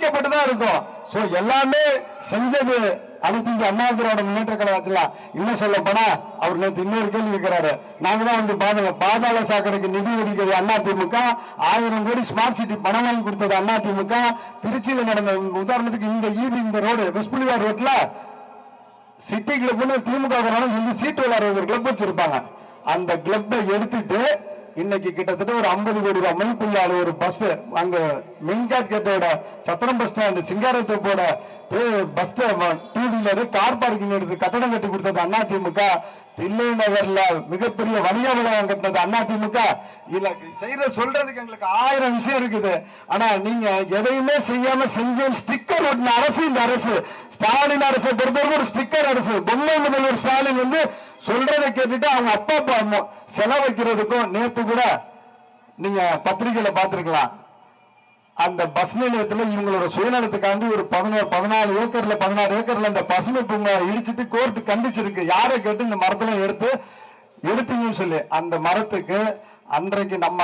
நீக்கப்பட்டு தான் இருக்கும். சோ எல்லாமே செஞ்சது அனைத்து இந்திய அண்ணா திராவிட முன்னேற்ற கழகத்துல. இன்னும் சொல்ல போனா அவர் நேற்று இன்னொரு கேள்வி இருக்கிறாரு நாங்க தான் வந்து பாருங்க பாதாள சாக்கடைக்கு நிதி ஒதுக்கிறது அண்ணா திமுக ஆயிரம் கோடி ஸ்மார்ட் சிட்டி பணம் வாங்கி கொடுத்தது அண்ணா திமுக திருச்சியில நடந்த உதாரணத்துக்கு இந்த ஈபி இந்த ரோடு வெஸ்ட்புலியார் ரோட்ல சிட்டி கிளப்னு திமுக இந்த சீட்டு விளையாடுற கிளப் வச்சிருப்பாங்க. அந்த கிளப்பை எடுத்துட்டு இன்னைக்கு கிட்டத்தட்ட ஒரு 50 கோடி ரூபாய் மதிப்புள்ள ஒரு பஸ் அங்க மின்காட்கேட்டோட சத்திரம் bus stand சிங்காரத்தோப்போட bus two wheeler car parking எடுத்து கட்டடம் கட்டி கொடுத்தது அண்ணா திமுக. தில்லை நகர்ல மிகப்பெரிய வணிக வளாகம் கட்டினது அண்ணா திமுக. இல்ல செய்யற சொல்றதுக்கு எங்களுக்கு ஆயிரம் விஷயம் இருக்குது. ஆனா நீங்க எதையுமே செய்யாம செஞ்ச ஸ்டிக்கர் ஒட்டின அரசு இந்த அரசு. ஸ்டாலின் அரசை பொறுத்தவரைக்கும் ஒரு ஸ்டிக்கர் அரசு. பொம்மை முதல்வர் ஸ்டாலின் வந்து சொல்றதை கேட்டுட்டு அவங்க அப்பா அப்பா மொ- வைக்கிறதுக்கும் நேத்து கூட நீங்க பத்திரிகையில பார்த்திருக்கலாம். அந்த பஸ் நிலையத்துல இவங்களோட சுயநலத்துக்காண்டி ஒரு பதினோரு பதினாலு ஏக்கர்ல பதினாறு ஏக்கர்ல அந்த பசுமை பூங்கா இடிச்சிட்டு கோர்ட்டு கண்டிச்சிருக்கு. யாரை கேட்டு இந்த மரத்தெல்லாம் எடுத்து எடுத்தீங்கன்னு சொல்லி. அந்த மரத்துக்கு அன்றைக்கு நம்ம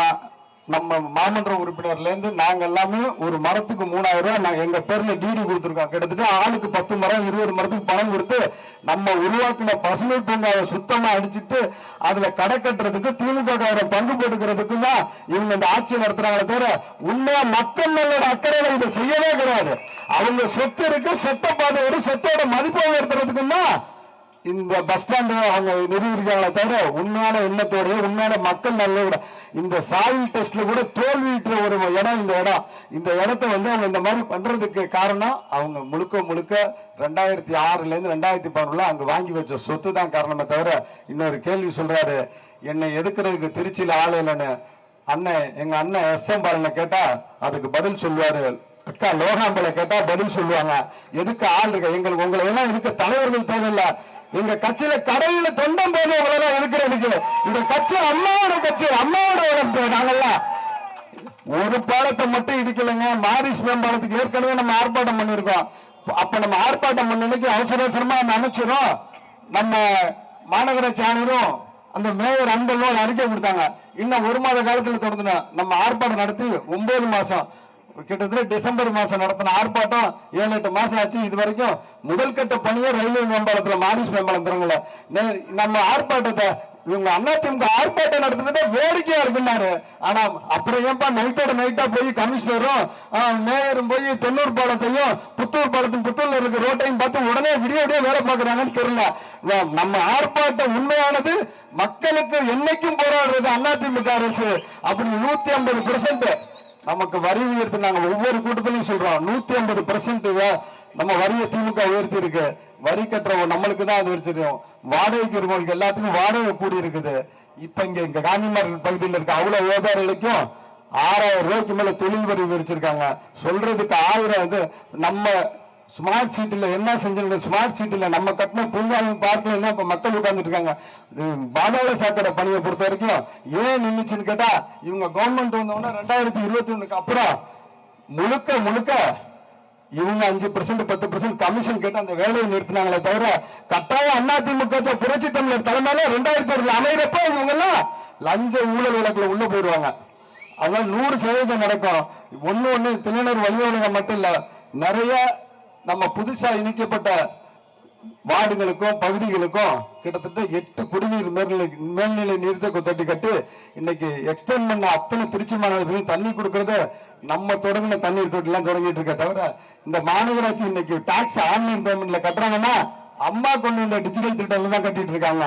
நம்ம மாமன்ற உறுப்பினர்ல இருந்து நாங்க எல்லாமே ஒரு மரத்துக்கு மூணாயிரம் ரூபாய் நாங்கள் எங்க பேர்ல டிடி கொடுத்துருக்கோம். கிட்டத்தட்ட ஆளுக்கு பத்து மரம் இருபது மரத்துக்கு பணம் கொடுத்து நம்ம உருவாக்கின பசுமை பூங்காவை சுத்தமா அடிச்சிட்டு அதுல கடை கட்டுறதுக்கு திமுக பங்கு போட்டுக்கிறதுக்கு தான் இவங்க இந்த ஆட்சி நடத்துறாங்களே தவிர உண்மையா மக்கள் நல்ல அக்கறை இதை செய்யவே கிடையாது. அவங்க சொத்து இருக்கு சொத்தை பாதையோடு சொத்தோட மதிப்பை உயர்த்துறதுக்கும் தான் இந்த பஸ் ஸ்டாண்டு அவங்க நிரூபிக்கிறாங்களே தவிர உண்மையான எண்ணத்தோட உண்மையான மக்கள் நல்லோட இந்த சாயில் டெஸ்ட்ல கூட தோல்வியுற்ற ஒரு இடம் இந்த இடம். இந்த இடத்த வந்து அவங்க இந்த மாதிரி பண்றதுக்கு காரணம் அவங்க முழுக்க முழுக்க ரெண்டாயிரத்தி ஆறுல இருந்து ரெண்டாயிரத்தி பதினொன்றுல அங்க வாங்கி வச்ச சொத்து தான் காரணமே தவிர இன்னொரு கேள்வி சொல்றாரு. என்னை எதுக்குறதுக்கு திருச்சியில ஆள் இல்லைன்னு? அண்ணன் எங்க அண்ணன் எஸ் எம் பாலனை கேட்டா அதுக்கு பதில் சொல்லுவாரு. அக்கா லோகாம்பலை கேட்டா பதில் சொல்லுவாங்க. எதுக்கு ஆள் இருக்க? எங்களுக்கு உங்களை எல்லாம் இதுக்கு தலைவர்கள் தேவையில்லை? எங்க கட்சியில கடையில தொண்டம் போது உங்களை இருக்கிறதுக்கு இந்த கட்சி அம்மாவோட கட்சி அம்மாவோட உழைப்பு நாங்கெல்லாம் ஒரு பாலத்தை மட்டும் இடிக்கலைங்க. மாரிஸ் மேம்பாலத்துக்கு ஏற்கனவே நம்ம ஆர்ப்பாட்டம் பண்ணிருக்கோம் அப்ப நம்ம ஆர்ப்பாட்டம் பண்ணனைக்கு அவசர அவசரமா நம்ம அமைச்சரும் நம்ம மாநகராட்சி ஆணையரும் அந்த மேயர் அன்பெல்லாம் அறிக்கை கொடுத்தாங்க. இன்னும் ஒரு மாத காலத்துல தொடர்ந்து நம்ம ஆர்ப்பாட்டம் நடத்தி ஒன்பது மாசம் கிட்டத்தட்ட டிசம்பர் மாசம் நடத்தின ஆர்ப்பாட்டம் ஏழு எட்டு மாசம் ஆச்சு. இது வரைக்கும் முதல் கட்ட பணியே ரயில்வே மேம்பாலத்துல மாரிஸ் மேம்பாலம் திறங்கல நம்ம ஆர்ப்பாட்டத்தை இவங்க அதிமுக ஆர்ப்பாட்டம் நடத்துனதே வேடிக்கையா இருக்குன்னாரு. ஆனா அப்புறம் ஏன்பா நைட்டோட நைட்டா போய் கமிஷனரும் மேயரும் போய் தென்னூர் பாலத்தையும் புத்தூர் பாலத்தையும் புத்தூர்ல இருக்க ரோட்டையும் பார்த்து உடனே விடிய விடிய வேலை பாக்குறாங்கன்னு தெரியல. நம்ம ஆர்ப்பாட்டம் உண்மையானது மக்களுக்கு என்னைக்கும் போராடுறது அதிமுக அரசு. அப்படி நூத்தி ஐம்பது நமக்கு வரி உயர்த்து நாங்க ஒவ்வொரு கூட்டத்திலும் சொல்றோம். நூத்தி ஐம்பது பெர்சென்ட் நம்ம வரியை திமுக உயர்த்தி இருக்கு. வரி கட்டுறவங்க நம்மளுக்கு தான் அது வச்சிருக்கோம் வாடகைக்கு இருக்கவங்களுக்கு எல்லாத்துக்கும் வாடகை கூடி இருக்குது. இப்ப இங்க இங்க காந்திமார்க் பகுதியில் இருக்க அவ்வளவு வியாபாரிகளுக்கும் ஆறாயிரம் ரூபாய்க்கு மேல தொழில் வரி விரிச்சிருக்காங்க சொல்றதுக்கு ஆயிரம் இது நம்ம ஸ்மார்ட் சிட்டில என்ன செஞ்சிருக்க ஸ்மார்ட் சிட்டில நம்ம கட்டின பூங்காவும் பார்க்கல தான் இப்போ மக்கள் உட்கார்ந்துட்டு இருக்காங்க பாதாள சாக்கடை பணியை பொறுத்த வரைக்கும் ஏன் நின்றுச்சுன்னு கேட்டால் இவங்க கவர்மெண்ட் வந்தவொடனே ரெண்டாயிரத்தி இருபத்தி ஒன்றுக்கு அப்புறம் முழுக்க முழுக்க இவங்க அஞ்சு பர்சன்ட் பத்து பர்சன்ட் கமிஷன் கேட்டு அந்த வேலையை நிறுத்தினாங்களே தவிர கட்டாயம் அதிமுக புரட்சி தமிழர் தலைமையில ரெண்டாயிரத்தி ஒருல அமைகிறப்ப இவங்க எல்லாம் லஞ்ச ஊழல் வழக்குல உள்ள போயிடுவாங்க. அதான் நூறு சதவீதம் நடக்கும். ஒன்று ஒன்று திளைஞர் வழியோடுங்க மட்டும் இல்லை நிறைய நம்ம புதுசா இணைக்கப்பட்ட வார்டுகளுக்கும் பகுதிகளுக்கும் கிட்டத்தட்ட எட்டு குடிநீர் மேல்நிலை மேல்நிலை நீர்த்த தொட்டி கட்டு இன்னைக்கு எக்ஸ்டெண்ட் பண்ண அத்தனை திருச்சி மாநகரத்துலையும் தண்ணி கொடுக்கறது நம்ம தொடங்கின தண்ணீர் தொட்டி எல்லாம் தொடங்கிட்டு இருக்க தவிர இந்த மாநகராட்சி இன்னைக்கு டாக்ஸ் ஆன்லைன் பேமெண்ட்ல கட்டுறாங்கன்னா அம்மா கொண்டு வந்த டிஜிட்டல் திட்டம்ல தான் கட்டிட்டு இருக்காங்க.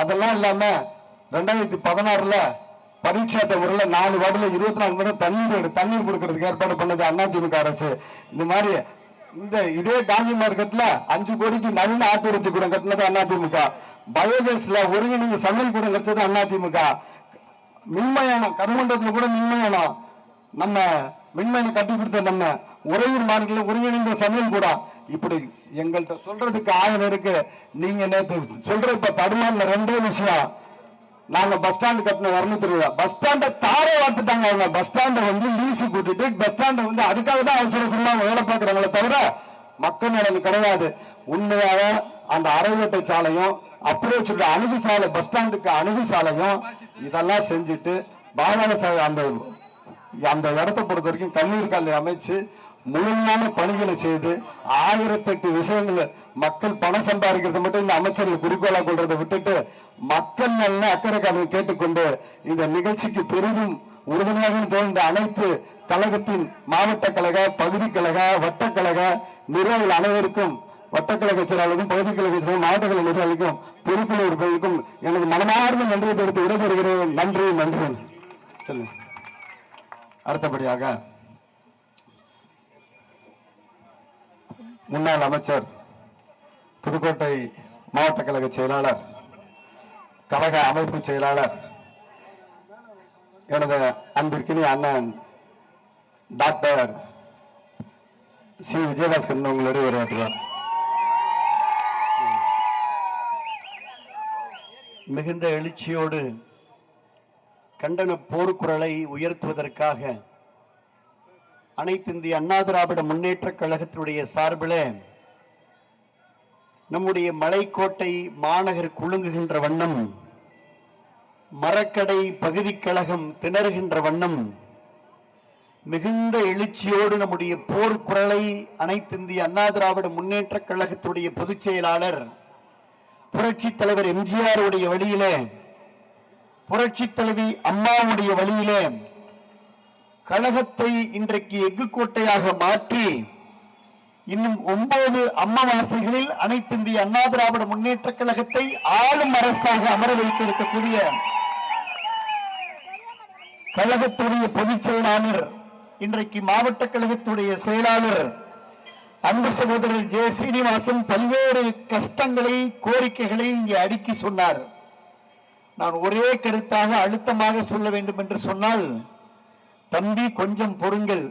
அதெல்லாம் இல்லாம ரெண்டாயிரத்தி பதினாறுல பரீட்சா முறையில நாலு வார்டுல இருபத்தி நாலு மணி தண்ணீர் தண்ணீர் கொடுக்கறதுக்கு ஏற்பாடு பண்ணது அதிமுக அரசு. இந்த மாதிரி இந்த இதே காந்தி மார்க்கெட்ல அஞ்சு கோடிக்கு நவீன ஆட்டுறச்சி கூடம் கட்டினது அதிமுக பயோகேஸ்ல ஒருங்கிணைந்த சமையல் கூடம் கட்டது அதிமுக மின்மயானம் கருமண்டலத்துல கூட மின்மயானம் நம்ம மின்மயானம் கட்டி கொடுத்த நம்ம உறையூர் மாநிலத்தில் ஒருங்கிணைந்த சமையல் கூட. இப்படி எங்கள்கிட்ட சொல்றதுக்கு ஆயிரம் இருக்கு. நீங்க நேற்று சொல்ற இப்ப தடுமாறின ரெண்டே விஷயம். நாங்க பஸ் ஸ்டாண்ட் கட்டின இருநூத்தி பஸ் ஸ்டாண்ட தாரை வாத்துட்டாங்க அவங்க. பஸ் ஸ்டாண்ட வந்து லீஸு கூட்டிட்டு பஸ் ஸ்டாண்ட வந்து அதுக்காக தான் அவசர சொல்லாம வேலை பார்க்கறாங்களே தவிர மக்கள் நலன் கிடையாது. உண்மையாக அந்த அரைவட்டை சாலையும் அப்ரோச் அணுகு சாலை பஸ் ஸ்டாண்டுக்கு அணுகு சாலையும் இதெல்லாம் செஞ்சுட்டு பாதாள சாலை அந்த அந்த இடத்தை பொறுத்த வரைக்கும் கண்ணீர் காலை அமைச்சு முழுமையான பணிகளை செய்து ஆயிரத்தெட்டு விஷயங்கள் மக்கள் பணம் சம்பாதிக்கிறது மட்டும் இந்த அமைச்சர்கள் குறிக்கோளா கொள்றதை விட்டுட்டு மக்கள் நல்ல அக்கறைக்காரர்கள் கேட்டுக்கொண்டு இந்த நிகழ்ச்சிக்கு பெரிதும் உறுதுணையாக தோன்ற அனைத்து கழகத்தின் மாவட்ட கழக பகுதி கழக வட்டக்கழக நிர்வாகிகள் அனைவருக்கும் வட்டக்கழக செயலாளருக்கும் பகுதி கழக செயலாளர் மாவட்ட கழக நிர்வாகிக்கும் பொதுக்குழு எனது மனமார்ந்த நன்றியை தெரிவித்து விடைபெறுகிறேன். நன்றி நன்றி. சொல்லுங்க. அடுத்தபடியாக முன்னாள் அமைச்சர் புதுக்கோட்டை மாவட்ட கழக செயலாளர் கழக அமைப்பு செயலாளர் எனது அன்பிற்கினி அண்ணன் டாக்டர் சி. விஜயபாஸ்கரன் உங்களுடைய உரையாற்றுவார். மிகுந்த எழுச்சியோடு கண்டன போர்க்குரலை உயர்த்துவதற்காக அனைத்து இந்திய அண்ணா திராவிட முன்னேற்ற கழகத்தினுடைய சார்பில் நம்முடைய மலைக்கோட்டை மாநகர் குலுங்குகின்ற வண்ணம் மரக்கடை பகுதி கழகம் திணறுகின்ற வண்ணம் மிகுந்த எழுச்சியோடு நம்முடைய போர்க்குரலை அனைத்து இந்திய அண்ணா திராவிட முன்னேற்ற கழகத்துடைய பொதுச் செயலாளர் புரட்சி தலைவர் எம்ஜிஆர் உடைய வழியில புரட்சி தலைவி அம்மாவுடைய வழியிலே கழகத்தை இன்றைக்கு எஃகு கோட்டையாக மாற்றி இன்னும் ஒன்பது அம்மாவாசைகளில் அனைத்து இந்திய அண்ணா திராவிட முன்னேற்ற கழகத்தை ஆளும் அரசாக அமர வைக்க இருக்கக்கூடிய கழகத்துடைய பொதுச் செயலாளர் இன்றைக்கு மாவட்ட கழகத்துடைய செயலாளர் அன்பு சகோதரர் ஜெய சீனிவாசன் பல்வேறு கஷ்டங்களை கோரிக்கைகளை இங்கே அடுக்கி சொன்னார். நான் ஒரே கருத்தாக அழுத்தமாக சொல்ல வேண்டும் என்று சொன்னால் தம்பி கொஞ்சம் பொறுங்கள்.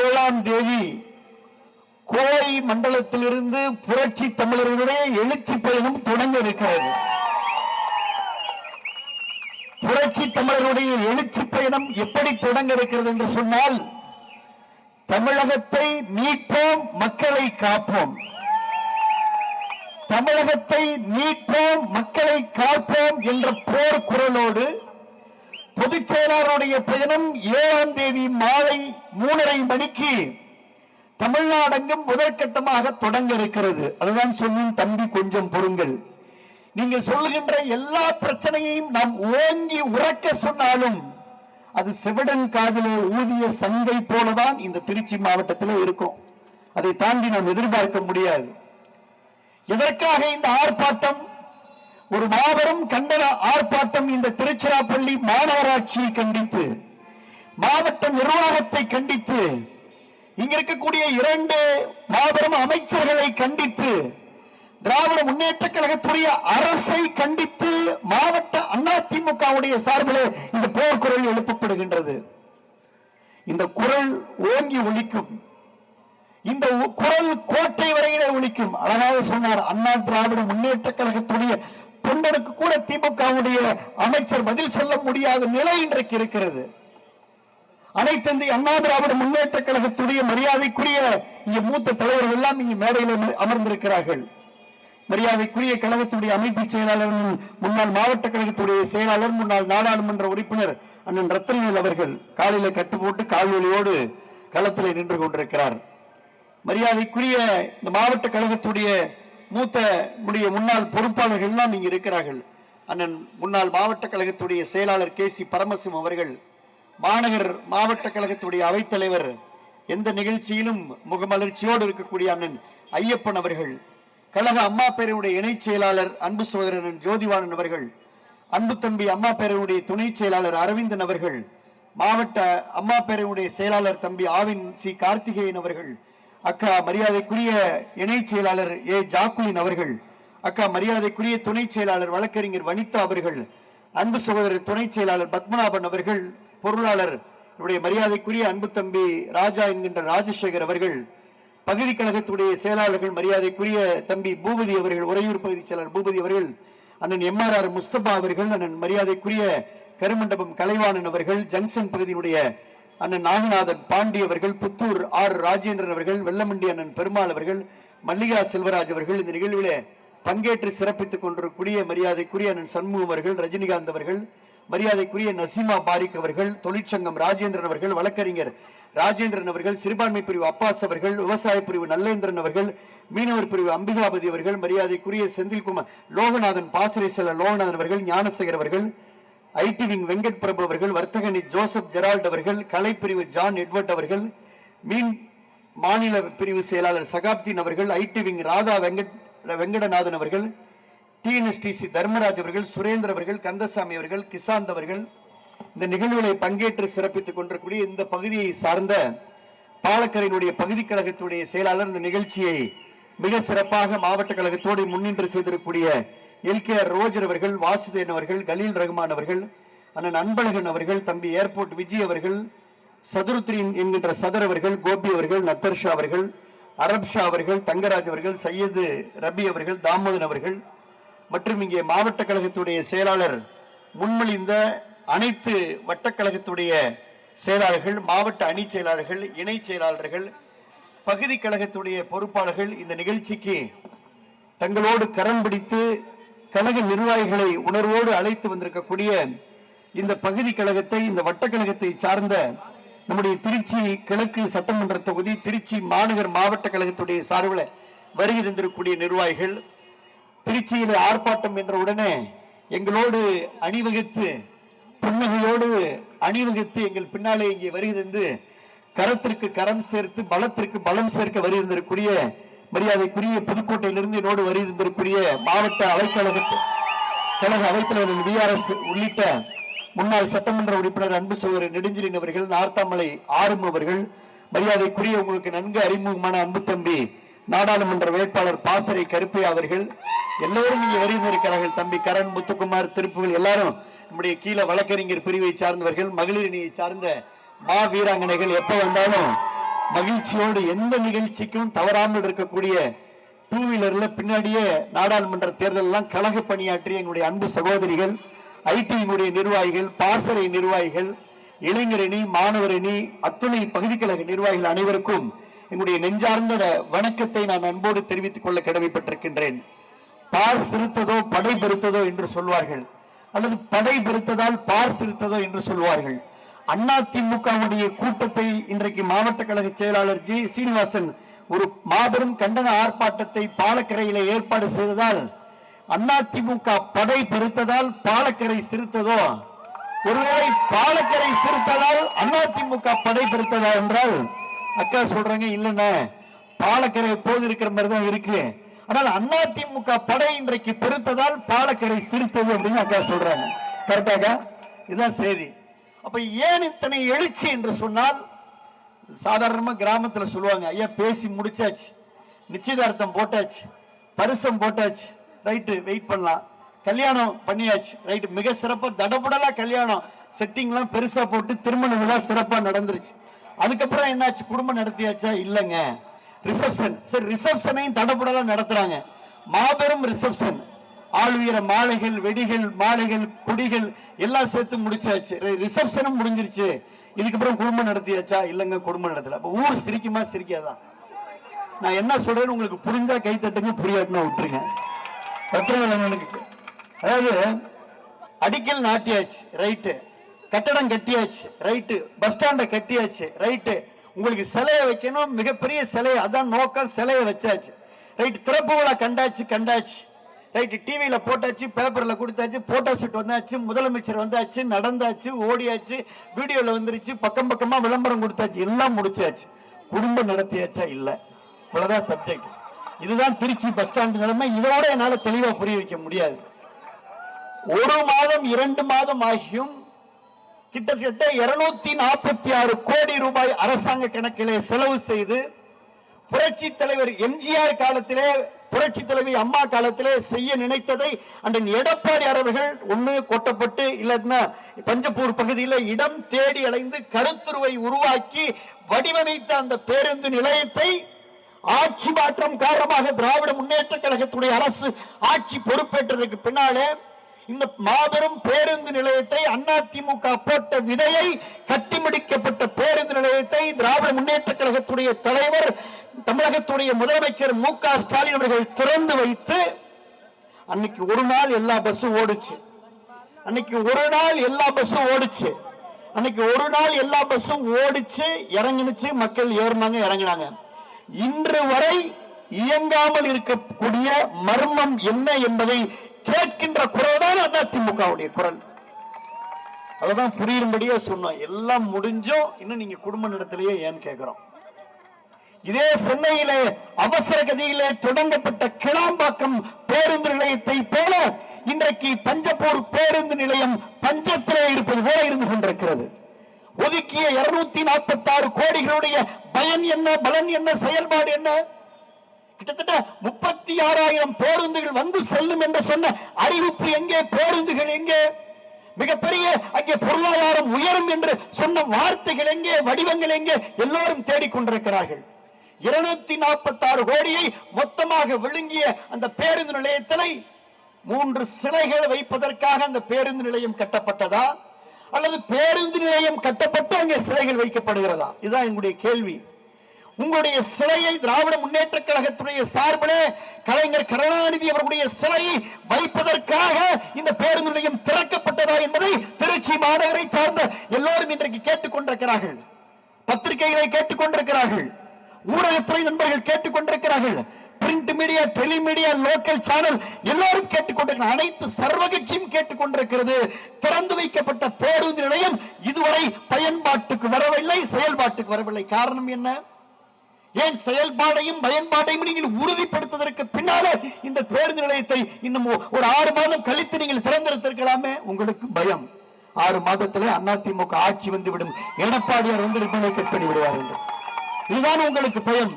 ஏழாம் தேதி கோவை மண்டலத்திலிருந்து புரட்சி தமிழர்களுடைய எழுச்சி பயணம் தொடங்க இருக்கிறது. புரட்சி தமிழருடைய எழுச்சி பயணம் எப்படி தொடங்க இருக்கிறது என்று சொன்னால் தமிழகத்தை மீட்போம் மக்களை காப்போம். தமிழகத்தை மீட்போம் மக்களை காப்போம் என்ற போர் குரலோடு பொதுச் செயலாளருடைய பயணம் ஏழாம் தேதி மாலை மூணரை மணிக்கு தமிழ்நாடெங்கும் முதற்கட்டமாக தொடங்க இருக்கிறது அதுதான் சொல்லும் தம்பி கொஞ்சம் பொறுங்கள். நீங்கள் சொல்லுகின்ற எல்லா பிரச்சனையையும் நாம் ஓங்கி உறக்க சொன்னாலும் அது செவிடன் காதிலே ஊதிய சங்கை போலதான் இந்த திருச்சி மாவட்டத்தில் இருக்கும். அதை தாண்டி நாம் எதிர்பார்க்க முடியாது. எதற்காக இந்த ஆர்ப்பாட்டம்? ஒரு மாபெரும் கண்டன ஆர்ப்பாட்டம் இந்த திருச்சிராப்பள்ளி மாநகராட்சியை கண்டித்து மாவட்ட நிர்வாகத்தை கண்டித்து இங்க இருக்கக்கூடிய இரண்டு மாபெரும் அமைச்சர்களை கண்டித்து திராவிட முன்னேற்ற கழகத்துடைய அரசை கண்டித்து மாவட்ட அதிமுகவுடைய சார்பில் இந்த போர்க்குரல் எழுப்பப்படுகின்றது. இந்த குரல் ஓங்கி ஒழிக்கும் இந்த குரல் கோட்டை வரையிலே ஒழிக்கும் அழகாக சொன்னார் அண்ணா திராவிட முன்னேற்ற கழகத்துடைய தொண்டனுக்கு கூட திமுகவுடைய அமைச்சர் பதில் சொல்ல முடியாத நிலை இன்றைக்கு இருக்கிறது. அனைத்து இந்திய அண்ணா திராவிட முன்னேற்ற கழகத்துடைய மரியாதைக்குரிய இங்க மூத்த தலைவர்கள் எல்லாம் இங்க மேடையில் அமர்ந்திருக்கிறார்கள். மரியாதைக்குரிய கழகத்துடைய அமைப்பு செயலாளர் முன்னாள் மாவட்ட கழகத்துடைய செயலாளர் முன்னாள் நாடாளுமன்ற உறுப்பினர் அண்ணன் ரத்தனவேல் அவர்கள் காலில கட்டு போட்டு கால்வலியோடு களத்தில் நின்று கொண்டிருக்கிறார். மரியாதைக்குரிய இந்த மாவட்ட கழகத்துடைய மூத்த முடிய முன்னாள் பொறுப்பாளர்கள் எல்லாம் இங்கு இருக்கிறார்கள். அண்ணன் முன்னாள் மாவட்ட கழகத்துடைய செயலாளர் கே சி பரமசிவம் அவர்கள் மாநகர் மாவட்ட கழகத்துடைய அவைத்தலைவர் எந்த நிகழ்ச்சியிலும் முகமலர்ச்சியோடு இருக்கக்கூடிய அண்ணன் ஐயப்பன் அவர்கள் கழக அம்மா பேரனுடைய இணைச் செயலாளர் அன்பு சோதரன் ஜோதிவாணன் அவர்கள் அன்பு தம்பி அம்மா பேரனுடைய துணை செயலாளர் அரவிந்தன் அவர்கள் மாவட்ட அம்மா பேரனுடைய செயலாளர் தம்பி ஆவின் சி கார்த்திகேயன் அவர்கள் அக்கா மரியாதைக்குரிய இணை செயலாளர் ஏ ஜாக்குலின் அவர்கள் அக்கா மரியாதைக்குரிய துணை செயலாளர் வழக்கறிஞர் வனிதா அவர்கள் அன்பு சகோதரர் துணை செயலாளர் பத்மநாபன் அவர்கள் பொருளாளர் என்னுடைய மரியாதைக்குரிய அன்பு தம்பி ராஜா என்கின்ற ராஜசேகர் அவர்கள் பகுதி கழகத்துடைய செயலாளர்கள் மரியாதைக்குரிய தம்பி பூபதி அவர்கள் உறையூர் பகுதி செயலாளர் பூபதி அவர்கள் அண்ணன் ஆர் முஸ்தபா அவர்கள் அண்ணன் மரியாதைக்குரிய கருமண்டபம் கலைவாணன் அவர்கள் ஜங்ஷன் பகுதியினுடைய அண்ணன் நாகநாதன் பாண்டி அவர்கள் புத்தூர் ஆர் ராஜேந்திரன் அவர்கள் வெள்ளமண்டி அண்ணன் பெருமாள் அவர்கள் மல்லிகா செல்வராஜ் அவர்கள் இந்த நிகழ்விலே பங்கேற்று சிறப்பித்துக் கொண்டிருக்கக்கூடிய மரியாதைக்குரிய அண்ணன் சண்முகம் அவர்கள் ரஜினிகாந்த் அவர்கள் மரியாதைக்குரிய நசீமா பாரிக் அவர்கள் தொழிற்சங்கம் ராஜேந்திரன் அவர்கள் வழக்கறிஞர் ராஜேந்திரன் அவர்கள் சிறுபான்மை பிரிவு அப்பாஸ் அவர்கள் விவசாய பிரிவு நல்லேந்திரன் அவர்கள் மீனவர் பிரிவு அம்பிகாபதி அவர்கள் மரியாதைக்குரிய செந்தில்குமார் லோகநாதன் பாசறை செல்ல லோகநாதன் அவர்கள் ஞானசேகர் அவர்கள் ஐடி விங் வெங்கட் பிரபு அவர்கள் வர்த்தகனி ஜோசப் ஜெரால்ட் அவர்கள் கலைப்பிரிவு ஜான் எட்வர்ட் அவர்கள் மீன் மாநில பிரிவு செயலாளர் சகாப்தீன் அவர்கள் ஐடி விங் ராதா வெங்கட் வெங்கடநாதன் அவர்கள் டிஎன்எஸ்டிசி தர்மராஜ் அவர்கள் சுரேந்தர் அவர்கள் கந்தசாமி அவர்கள் கிசாந்த் அவர்கள். இந்த நிகழ்வுகளை பங்கேற்று சிறப்பித்துக் கொண்டிருக்கக்கூடிய இந்த பகுதியை சார்ந்த பாலக்கரையினுடைய பகுதி கழகத்துடைய செயலாளர் இந்த நிகழ்ச்சியை மிக சிறப்பாக மாவட்ட கழகத்தோடு முன்னின்று செய்திருக்கக்கூடிய எல். கே. ரோஜர் அவர்கள் வாசுதேன் அவர்கள் கலீல் ரஹ்மான் அவர்கள் அண்ணன் அன்பழகன் அவர்கள் தம்பி ஏர்போர்ட் விஜய் அவர்கள் சதுருத்ரின் என்கின்ற சதர் அவர்கள் கோபி அவர்கள் நத்தர் ஷா அவர்கள் அரப் ஷா அவர்கள் தங்கராஜ் அவர்கள் சையது ரபி அவர்கள் தாமோதன் அவர்கள் மற்றும் இங்கே மாவட்ட கழகத்துடைய செயலாளர் முன்மொழிந்த அனைத்து வட்டக்கழகத்துடைய செயலாளர்கள் மாவட்ட அணி செயலாளர்கள் இணை செயலாளர்கள் பகுதி கழகத்துடைய பொறுப்பாளர்கள் இந்த நிகழ்ச்சிக்கு தங்களோடு கரம் பிடித்து கழக நிர்வாகிகளை உணர்வோடு அழைத்து வந்திருக்கக்கூடிய இந்த பகுதி கழகத்தை இந்த வட்டக்கழகத்தை சார்ந்த நம்முடைய திருச்சி கிழக்கு சட்டமன்ற தொகுதி திருச்சி மாநகர் மாவட்ட கழகத்துடைய சார்பில் வருகை தந்திருக்கக்கூடிய நிர்வாகிகள் திருச்சியில் ஆர்ப்பாட்டம் என்ற உடனே எங்களோடு அணிவகுத்து புன்னகையோடு அணிவகுத்து எங்கள் பின்னாலே இங்கே வருகை தந்து கரத்திற்கு கரம் சேர்த்து பலத்திற்கு பலம் சேர்க்க வருகை தந்திருக்கக்கூடிய மரியாதைக்குரிய புதுக்கோட்டையிலிருந்து என்னோடு வருகை தந்திருக்கக்கூடிய மாவட்ட அவைக்கழக கழக அவைத்தலைவர் விஆர்எஸ் உள்ளிட்ட முன்னாள் சட்டமன்ற உறுப்பினர் அன்பு சகோதரர் நெடுஞ்செழியன் அவர்கள் நார்த்தாமலை ஆறும் அவர்கள் மரியாதைக்குரிய உங்களுக்கு நன்கு அறிமுகமான அன்பு தம்பி நாடாளுமன்ற வேட்பாளர் பாசறை கருப்பையா அவர்கள் எல்லோரும் இங்கே வருகை தம்பி கரண் முத்துக்குமார் திருப்புகள் எல்லாரும் நம்முடைய கீழே வழக்கறிஞர் பிரிவை சார்ந்தவர்கள் மகளிர் அணியை சார்ந்த மா வீராங்கனைகள் எப்ப வந்தாலும் மகிழ்ச்சியோடு எந்த நிகழ்ச்சிக்கும் தவறாமல் இருக்கக்கூடிய டூ வீலர்ல பின்னாடியே நாடாளுமன்ற தேர்தல் எல்லாம் கழக பணியாற்றிய எங்களுடைய அன்பு சகோதரிகள் ஐடியினுடைய நிர்வாகிகள் பாசறை நிர்வாகிகள் இளைஞரணி மாணவரணி அத்துணை பகுதி கழக நிர்வாகிகள் அனைவருக்கும் எங்களுடைய நெஞ்சார்ந்த வணக்கத்தை நான் அன்போடு தெரிவித்துக் கொள்ள கடமைப்பட்டிருக்கின்றேன். பார் சிறுத்ததோ படை பெருத்ததோ என்று சொல்வார்கள். அல்லது படை பெருத்ததால் பார் சிறுத்ததோ என்று சொல்வார்கள். அண்ணா திமுகவுடைய கூட்டத்தை இன்றைக்கு மாவட்ட கழக செயலாளர் ஜி. சீனிவாசன் ஒரு மாபெரும் கண்டன ஆர்ப்பாட்டத்தை பாலக்கரையில ஏற்பாடு செய்ததால் அண்ணா திமுக படை பெருத்ததால் பாலக்கரை சிறுத்ததோ? ஒருவேளை பாலக்கரை சிறுத்ததால் அண்ணா திமுக படை பெருத்ததா என்றால் அக்கா சொல்றாங்க இல்லைண்ணே பாலக்கரை எப்போது இருக்கிற மாதிரி தான் இருக்கு. ஆனால் அண்ணா திமுக படை இன்றைக்கு பெருத்ததால் பாலக்கரை சிரித்தது அப்படின்னு அக்கா சொல்றாங்க. கரெக்டாக்கா இதுதான் செய்தி. அப்ப ஏன் இத்தனை எழுச்சி என்று சொன்னால் சாதாரணமா கிராமத்துல சொல்லுவாங்க ஐயா பேசி முடிச்சாச்சு. நிச்சயதார்த்தம் போட்டாச்சு. பரிசம் போட்டாச்சு. ரைட்டு வெயிட் பண்ணலாம். கல்யாணம் பண்ணியாச்சு. ரைட்டு மிக சிறப்பாக தடபுடலா கல்யாணம். செட்டிங்லாம் பெருசாக போட்டு திருமண விழா சிறப்பாக நடந்துருச்சு. அதுக்கப்புறம் என்னாச்சு? குடும்பம் நடத்தியாச்சா? இல்லைங்க. ரிசப்ஷன். சரி ரிசப்ஷனையும் தடபுடலாக நடத்துறாங்க. மாபெரும் ரிசப்ஷன். ஆழ்வீர மாலைகள் வெடிகள் மாலைகள் கொடிகள் எல்லாம் சேர்த்து முடிச்சாச்சு. ரிசப்ஷனும் முடிஞ்சிருச்சு. இதுக்கப்புறம் குடும்பம் நடத்தியாச்சா? இல்லைங்க குடும்பம் நடத்தல. அப்போ ஊர் சிரிக்குமா சிரிக்காதான் நான் என்ன சொல்றேன்னு உங்களுக்கு புரிஞ்சா கை தட்டுங்க புரியாட்டுனா விட்டுருங்க. பத்திரங்களுக்கு அதாவது அடிக்கல் நாட்டியாச்சு ரைட்டு கட்டடம் கட்டியாச்சு ரைட்டு பஸ் ஸ்டாண்ட கட்டியாச்சு ரைட்டு உங்களுக்கு சிலையை வைக்கணும் மிகப்பெரிய சிலையை அதான் நோக்கம் சிலையை வச்சாச்சு. ரைட் திறப்பு விழா கண்டாச்சு கண்டாச்சு. ரைட்டு டிவியில் போட்டாச்சு பேப்பரில் கொடுத்தாச்சு போட்டோ ஷூட் வந்தாச்சு முதலமைச்சர் வந்தாச்சு நடந்தாச்சு ஓடியாச்சு வீடியோவில் வந்துருச்சு பக்கம் பக்கமாக விளம்பரம் கொடுத்தாச்சு எல்லாம் முடிச்சாச்சு. குடும்பம் நடத்தியாச்சா? இல்லை. இவ்வளோதான் சப்ஜெக்ட் இதுதான் திருச்சி பஸ் ஸ்டாண்ட் நிலைமை. இதோட என்னால் தெளிவாக புரிய வைக்க முடியாது. ஒரு மாதம் இரண்டு மாதம் ஆகியும் கிட்டத்தட்ட இருநூத்தி நாற்பத்தி ஆறு கோடி ரூபாய் அரசாங்க கணக்கிலே செலவு செய்து புரட்சி தலைவர் எம்ஜிஆர் காலத்திலே புரட்சி தலைவி அம்மா காலத்திலே செய்ய நினைத்ததை அன்றைய எடப்பாடி அவர்கள் ஒண்ணு கொட்டப்பட்டு இல்லைன்னா பஞ்சப்பூர் பகுதியில் இடம் தேடி அலைந்து கருத்துருவை உருவாக்கி வடிவமைத்த அந்த பேருந்து நிலையத்தை ஆட்சி மாற்றம் காரணமாக திராவிட முன்னேற்ற கழகத்துடைய அரசு ஆட்சி பொறுப்பேற்றதற்கு பின்னாலே இந்த மாபெரும் பேருந்து நிலையத்தை அதிமுக போட்ட விதையை கட்டி முடிக்கப்பட்ட பேருந்து நிலையத்தை திராவிட முன்னேற்ற கழகத்துடைய தலைவர் தமிழகத்துடைய முதலமைச்சர் மு க ஸ்டாலின் அவர்கள் திறந்து வைத்து அன்னைக்கு ஒரு நாள் எல்லா பஸ்ஸும் ஓடுச்சு. அன்னைக்கு ஒரு நாள் எல்லா பஸ்ஸும் ஓடுச்சு. அன்னைக்கு ஒரு நாள் எல்லா பஸ்ஸும் ஓடிச்சு இறங்கினுச்சு மக்கள் ஏறினாங்க இறங்கினாங்க. இன்று வரை இயங்காமல் இருக்கக்கூடிய மர்மம் என்ன என்பதை கேட்கின்ற குரல் தான் அதிமுகவுடைய குரல். அதான் புரியும்படியே சொன்னோம். எல்லாம் முடிஞ்சும். இன்னும் நீங்க குடும்ப நடத்திலேயே ஏன்னு கேட்கிறோம் இதே சென்னையிலே அவசர கதியிலே தொடங்கப்பட்ட கிளாம்பாக்கம் பேருந்து நிலையத்தை போல இன்றைக்கு பஞ்சப்பூர் பேருந்து நிலையம் பஞ்சத்திலே இருப்பது போல இருந்து கொண்டிருக்கிறது. ஒதுக்கிய இருநூத்தி நாற்பத்தி ஆறு கோடிகளுடைய பயன் என்ன பலன் என்ன செயல்பாடு என்ன? கிட்டத்தட்ட முப்பத்தி ஆறாயிரம் பேருந்துகள் வந்து செல்லும் என்று சொன்ன அறிவிப்பு எங்கே? பேருந்துகள் எங்கே? மிகப்பெரிய அங்கே பொருளாதாரம் உயரும் என்று சொன்ன வார்த்தைகள் எங்கே? வடிவங்கள் எங்கே? எல்லோரும் தேடிக்கொண்டிருக்கிறார்கள். இருநூத்தி நாற்பத்தி ஆறு கோடியை மொத்தமாக விழுங்கிய அந்த பேருந்து நிலையத்திலே மூன்று சிலைகள் வைப்பதற்காக அந்த பேருந்து நிலையம் கட்டப்பட்டதா? அல்லது பேருந்து நிலையம் கட்டப்பட்டு அங்கே சிலைகள் வைக்கப்படுகிறதா? இதுதான் எங்களுடைய கேள்வி. உங்களுடைய சிலையை திராவிட முன்னேற்ற கழகத்துடைய சார்பிலே கலைஞர் கருணாநிதி அவர்களுடைய சிலையை வைப்பதற்காக இந்த பேருந்து நிலையம் திறக்கப்பட்டதா என்பதை திருச்சி மாநகரை சார்ந்த எல்லோரும் இன்றைக்கு கேட்டுக்கொண்டிருக்கிறார்கள். பத்திரிகைகளை கேட்டுக்கொண்டிருக்கிறார்கள். ஊடகத்துறை நண்பர்கள் கேட்டுக்கொண்டிருக்கிறார்கள். Print media telemedia local channel எல்லாரும் கேட்டுக்கொண்டிருக்கிற அனைத்து சர்வகட்சியும் கேட்டுக்கொண்டிருக்கிறது. திறந்து வைக்கப்பட்ட பேருந்து நிலையம் இதுவரை பயன்பாட்டுக்கு வரவில்லை செயல்பாட்டுக்கு வரவில்லை. காரணம் என்ன? ஏன் செயல்பாடையும் பயன்பாட்டையும் நீங்கள் உறுதிப்படுத்துவதற்கு பின்னாலே இந்த பேருந்து நிலையத்தை இன்னும் ஒரு ஆறு மாதம் கழித்து நீங்கள் திறந்திருத்திருக்கலாமே? உங்களுக்கு பயம். ஆறு மாதத்திலே அதிமுக ஆட்சி வந்துவிடும். எடப்பாடியார் வந்து ரிப்பனை கட் பண்ணி விடுவார் என்று. இதுதான் உங்களுக்கு பயம்.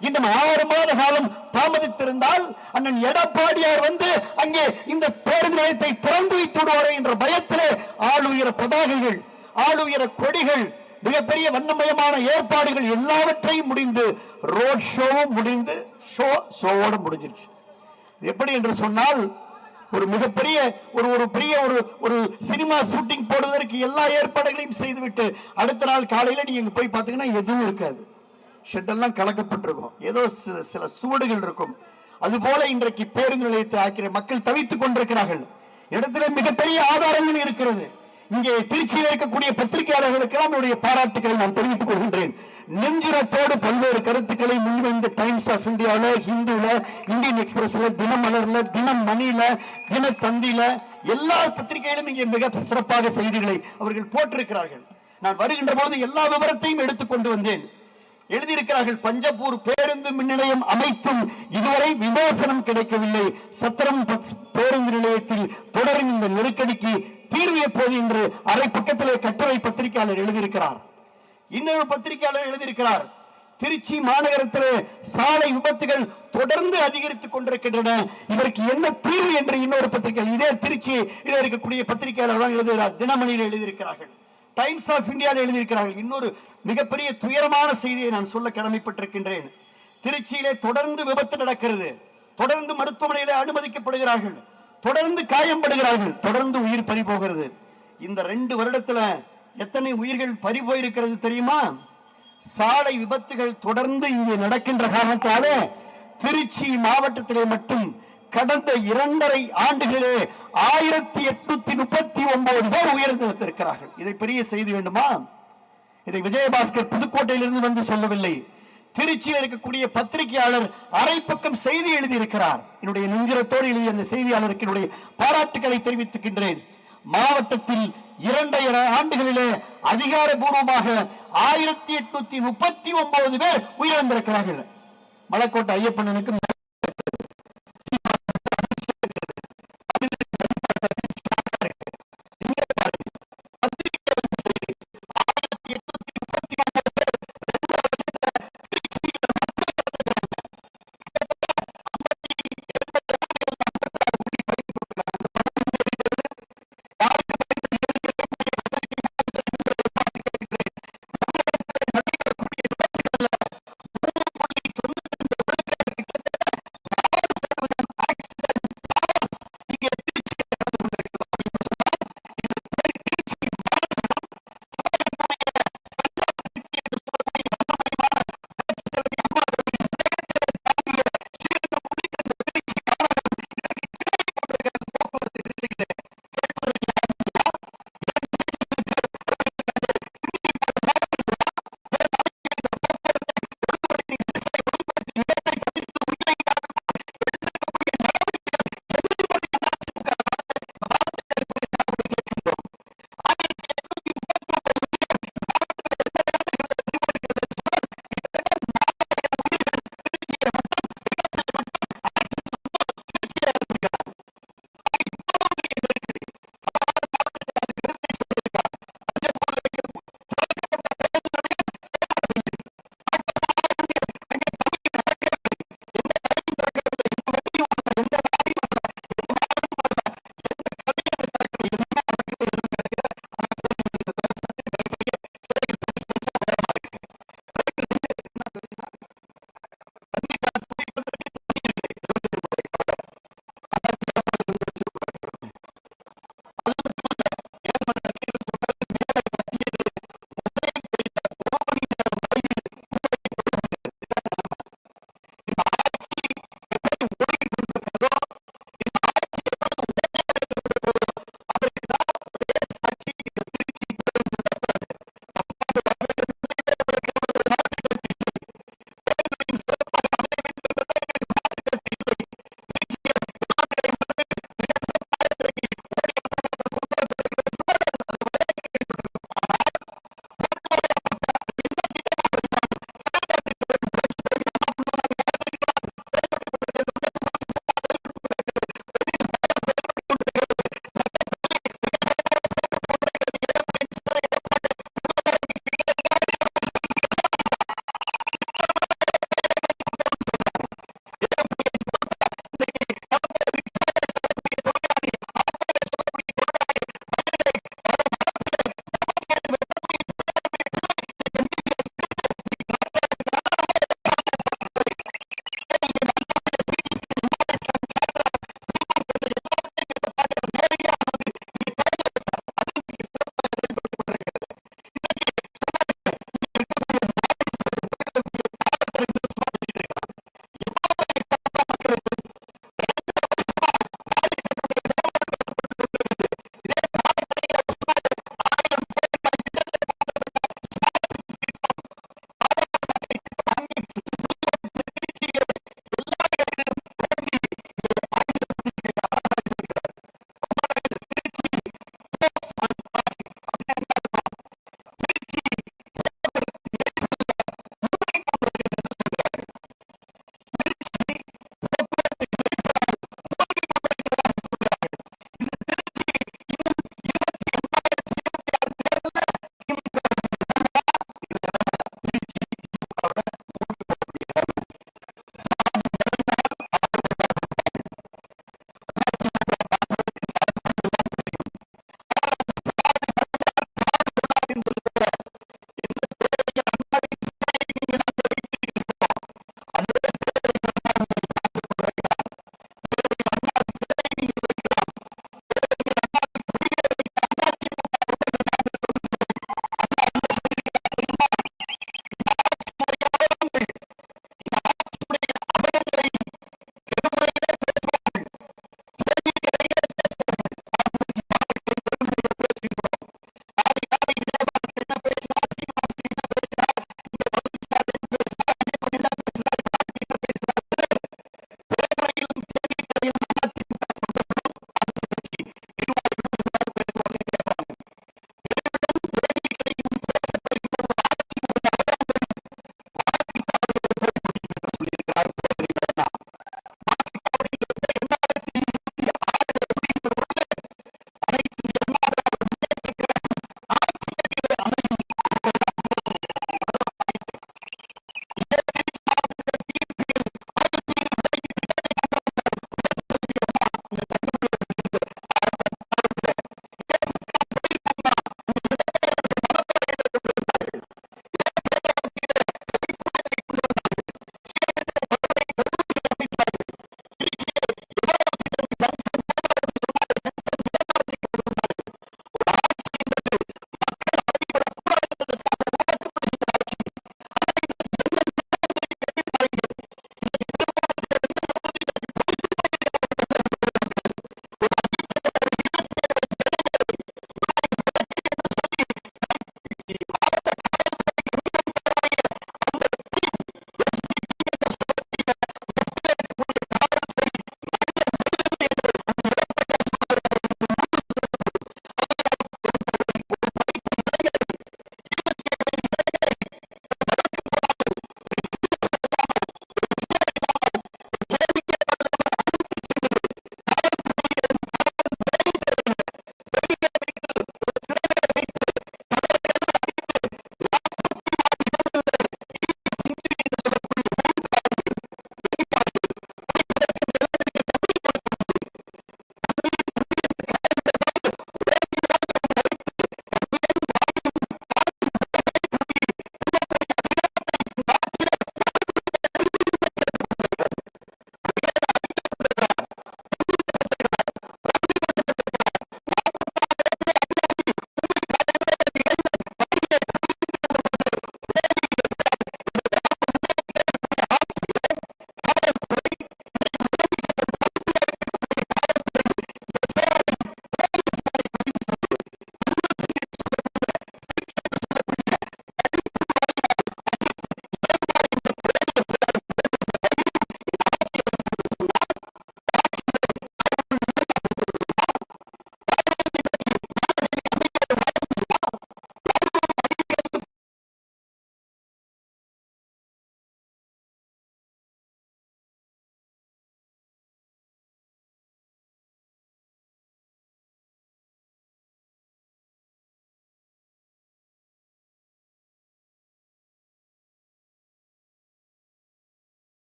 இன்னும் ஆறு மாத காலம் தாமதித்திருந்தால் அண்ணன் எடப்பாடியார் வந்து அங்கே இந்த பேருந்து நிலையத்தை திறந்து வைத்து விடுவாரே என்ற பயத்திலே ஆளுயர பதாகைகள் ஆளுயர கொடிகள் மிகப்பெரிய வண்ணமயமான ஏற்பாடுகள் எல்லாவற்றையும் முடிந்து ரோட் ஷோவும் முடிந்து ஷோ ஷோவோட முடிஞ்சிருச்சு. எப்படி என்று சொன்னால் ஒரு மிகப்பெரிய ஒரு ஒரு பெரிய ஒரு ஒரு சினிமா ஷூட்டிங் போடுவதற்கு எல்லா ஏற்பாடுகளையும் செய்துவிட்டு அடுத்த நாள் காலையில் நீங்க போய் பார்த்தீங்கன்னா எதுவும் இருக்காது. ஷெட்டெல்லாம் கலக்கப்பட்டிருக்கும். ஏதோ சில சில சுவடுகள் இருக்கும். அதுபோல இன்றைக்கு பேருந்து நிலையத்தை ஆக்கிற மக்கள் தவித்துக் கொண்டிருக்கிறார்கள். இடத்துல மிகப்பெரிய ஆதாரங்கள் இருக்கிறது. இங்கே திருச்சியில் இருக்கக்கூடிய பத்திரிகையாளர்களுக்கு என்னுடைய பாராட்டுகளை நான் தெரிவித்துக் கொள்கின்றேன். நெஞ்சுரத்தோடு பல்வேறு கருத்துக்களை முன்வைந்த டைம்ஸ் ஆஃப் இந்தியால ஹிந்துல இந்தியன் எக்ஸ்பிரஸ்ல தினமலர்ல தினம் மணில தினத்தந்தில எல்லா பத்திரிகைகளும் இங்கே மிக சிறப்பாக செய்திகளை அவர்கள் போட்டிருக்கிறார்கள். நான் வருகின்ற பொழுது எல்லா விவரத்தையும் எடுத்துக்கொண்டு வந்தேன். எழுதியிருக்கிறார்கள் பஞ்சப்பூர் பேருந்து மின் நிலையம் அமைத்தும் இதுவரை விமோசனம் கிடைக்கவில்லை. சத்திரம் பேருந்து நிலையத்தில் தொடரும் இந்த நெருக்கடிக்கு தீர்வு எப்போது என்று அரை பக்கத்திலே கட்டுரை பத்திரிகையாளர் எழுதியிருக்கிறார். இன்னொரு பத்திரிகையாளர் எழுதியிருக்கிறார். திருச்சி மாநகரத்திலே சாலை விபத்துகள் தொடர்ந்து அதிகரித்துக் கொண்டிருக்கின்றன. இதற்கு என்ன தீர்வு என்று இன்னொரு பத்திரிகை இதே திருச்சி இருக்கக்கூடிய பத்திரிகையாளர் தான் எழுதுகிறார். தினமணியில் எழுதியிருக்கிறார்கள். டைம்ஸ் ஆஃப் இந்தியாவில் எழுதியிருக்கிறார்கள். இன்னொரு மிகப்பெரிய துயரமான செய்தியை நான் சொல்ல கடமைப்பட்டிருக்கின்றேன். திருச்சியிலே தொடர்ந்து விபத்து நடக்கிறது. தொடர்ந்து மருத்துவமனையிலே அனுமதிக்கப்படுகிறார்கள். தொடர்ந்து காயம்படுகிறார்கள் தொடர்ந்து உயிர் பறி போகிறது. இந்த ரெண்டு வருடத்துல எத்தனை உயிர்கள் பறி போயிருக்கிறது தெரியுமா? சாலை விபத்துகள் தொடர்ந்து இங்கே நடக்கின்ற காரணத்தாலே திருச்சி மாவட்டத்திலே மட்டும் கடந்த இரண்டரை ஆண்டுகளே ஆயிரத்தி எட்நூத்தி முப்பத்தி ஒன்பது பேர் உயிரிழந்திருக்கிறார்கள். இதை பெரிய செய்தி வேண்டுமா? இதை விஜயபாஸ்கர் புதுக்கோட்டையிலிருந்து வந்து சொல்லவில்லை. திருச்சியில் இருக்கக்கூடிய பத்திரிகையாளர் அரை பக்கம் செய்தி எழுதியிருக்கிறார். என்னுடைய நெஞ்சிரத்தோடு எழுதிய அந்த செய்தியாளருக்கு என்னுடைய பாராட்டுகளை தெரிவித்துக்கின்றேன். மாவட்டத்தில் இரண்டரை ஆண்டுகளிலே அதிகாரபூர்வமாக ஆயிரத்தி எட்நூத்தி முப்பத்தி ஒன்பது பேர் உயிரிழந்திருக்கிறார்கள். மலைக்கோட்டை ஐயப்பனுக்கும்